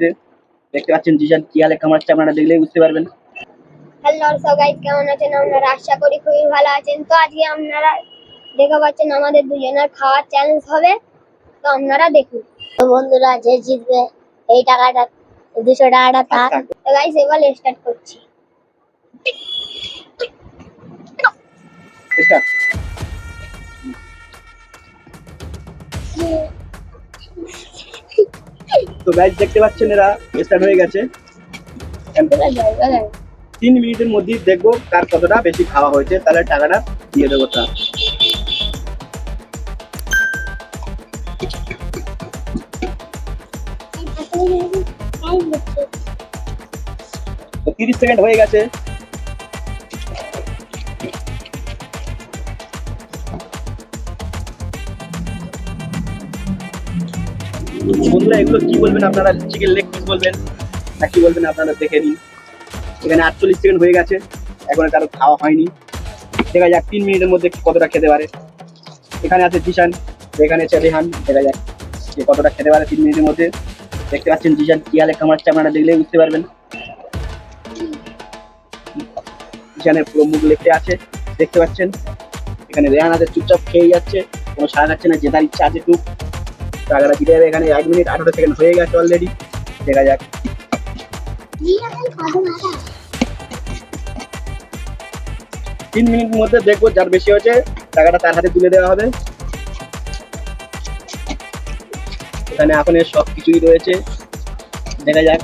মধ্যে দেখতে পাচ্ছেন জিজান কি হালে কামাচ্ছে আপনারা দেখলেই বুঝতে পারবেন। হ্যালো সব গাইস কেমন আছেন? আপনারা আশা করি খুবই ভালো আছেন। তো আজকে আপনারা দেখতে পাচ্ছেন আমাদের দুজনের খাওয়ার চ্যালেঞ্জ হবে। তো আপনারা দেখুন। তো বন্ধুরা যে জিতবে এই টাকাটা দুশো টাকাটা তার। তো গাইস এবার স্টার্ট করছি। তো ব্যাচ দেখতে পাচ্ছেন এরা স্টার্ট হয়ে গেছে। তিন মিনিটের মধ্যে দেখব কার কতটা বেশি খাওয়া হয়েছে, তাহলে টাকাটা দিয়ে দেবো তা। তিরিশ সেকেন্ড হয়ে গেছে। বন্ধুরা, এগুলো কি বলবেন? আপনারা চিকেন লেগ পিস বলবেন, না কি বলবেন আপনারা দেখে নিন। এখানে আটচল্লিশ সেকেন্ড হয়ে গেছে, এখন কারও খাওয়া হয়নি। দেখা যাক, তিন মিনিটের মধ্যে কতটা খেতে পারে। এখানে আছে জিশান, এখানে আছে রেহান, দেখা যাক যে কতটা খেতে পারে তিন মিনিটের মধ্যে। দেখতে পাচ্ছেন জিশান, কি হালে কামাচ্ছে আপনারা দেখলেই বুঝতে পারবেন। জিশানের পুরো মুখ লেখতে আছে, দেখতে পাচ্ছেন। এখানে রেহান আছে, চুপচাপ খেয়ে যাচ্ছে, কোনো সারা যাচ্ছে না, জেতার ইচ্ছা আছে টুক টাকাটা দিতে হবে এখানে এক মিনিট আঠারো সেকেন্ড হয়ে গেছে অলরেডি দেখা যাক। তিন মিনিট মধ্যে দেখব যার বেশি হয়েছে, টাকাটা তার হাতে তুলে দেওয়া হবে। এখানে এখন এর সব কিছুই রয়েছে। দেখা যাক।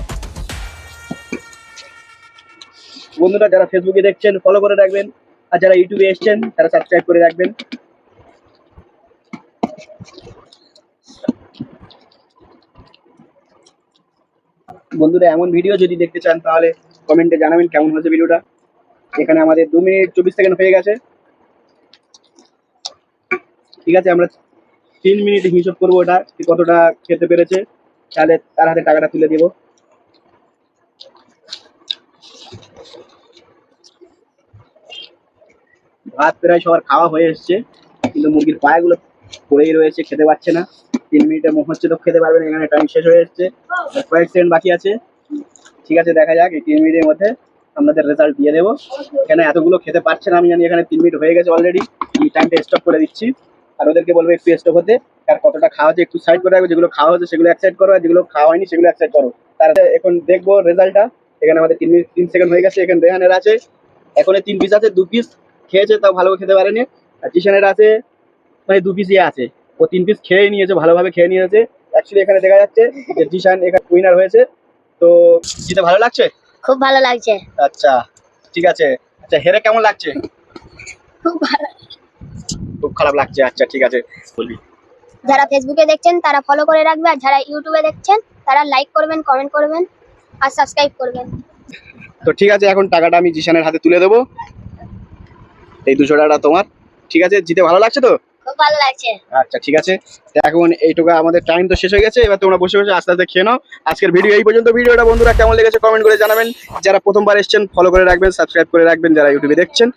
বন্ধুরা, যারা ফেসবুকে দেখছেন ফলো করে রাখবেন। আর যারা ইউটিউবে এসছেন, তারা সাবস্ক্রাইব করে রাখবেন। বন্ধুরা, এমন ভিডিও যদি দেখতে চান, তাহলে কমেন্টে জানাবেন কেমন হয়েছে ভিডিওটা এখানে আমাদের দু মিনিট চব্বিশ সেকেন্ড হয়ে গেছে। ঠিক আছে, আমরা তিন মিনিট হিসাব করব ওটা কতটা খেতে পেরেছে। তাহলে তার হাতে টাকাটা তুলে দেবো। ভাত প্রায় সবার খাওয়া হয়ে এসছে, কিন্তু মুরগির পায়েগুলো পড়েই রয়েছে, খেতে পাচ্ছে না। তিন মিনিটে মনে তো খেতে পারবেন, এখানে টাইম শেষ হয়ে যাচ্ছে কয়েক সেকেন্ড বাকি আছে। ঠিক আছে, দেখা যাক এই তিন মিনিটের মধ্যে আপনাদের রেজাল্ট দিয়ে দেবো। এখানে এতগুলো খেতে পারছে না আমি জানি এখানে তিন মিনিট হয়ে গেছে অলরেডি এই টাইমটা স্টপ করে দিচ্ছি। আর ওদেরকে বলব একটু স্টপ হতে। আর কতটা খাওয়া হচ্ছে একটু সাইড করে রাখবে, যেগুলো খাওয়া হচ্ছে সেগুলো এক সাইড করো, আর যেগুলো খাওয়া হয়নি সেগুলো এক সাইড করো। তার এখন দেখব রেজাল্টটা এখানে আমাদের তিন মিনিট, তিন সেকেন্ড হয়ে গেছে, এখানে রেহানের আছে। এখন তিন পিস আছে, দু পিস খেয়েছে, তাও ভালো খেতে পারেনি। আর জিশানের আছে মানে দু পিসই আছে। ও তিন পিস খেয়ে নিয়েছে ভালোভাবে খেয়ে নিয়েছে। অ্যাকচুয়ালি এখানে দেখা যাচ্ছে যে জিশান এখানে উইনার হয়েছে। তো জিতে ভালো লাগছে? খুব ভালো লাগছে। আচ্ছা ঠিক আছে। আচ্ছা হেরে কেমন লাগছে? খুব ভালো। খুব খারাপ লাগছে আচ্ছা ঠিক আছে বলবি যারা ফেসবুকে দেখছেন তারা ফলো করে রাখবে আর যারা ইউটিউবে দেখছেন তারা লাইক করবেন কমেন্ট করবেন আর সাবস্ক্রাইব করবেন। তো ঠিক আছে এখন টাকাটা আমি জিশানের হাতে তুলে দেবো। এই দুশো টাকাটা তোমার। ঠিক আছে জিতে ভালো লাগছে তো? আচ্ছা ঠিক আছে। এখন এইটুকু আমাদের টাইম তো শেষ হয়ে গেছে। এবার তোমরা বসে বসে আস্তে আস্তে খেয়ে নাও। আজকের ভিডিও এই পর্যন্ত। ভিডিওটা বন্ধুরা কেমন লেগেছে কমেন্ট করে জানাবেন। যারা প্রথমবার এসেছেন ফলো করে রাখবেন সাবস্ক্রাইব করে রাখবেন। যারা ইউটিউবে দেখছেন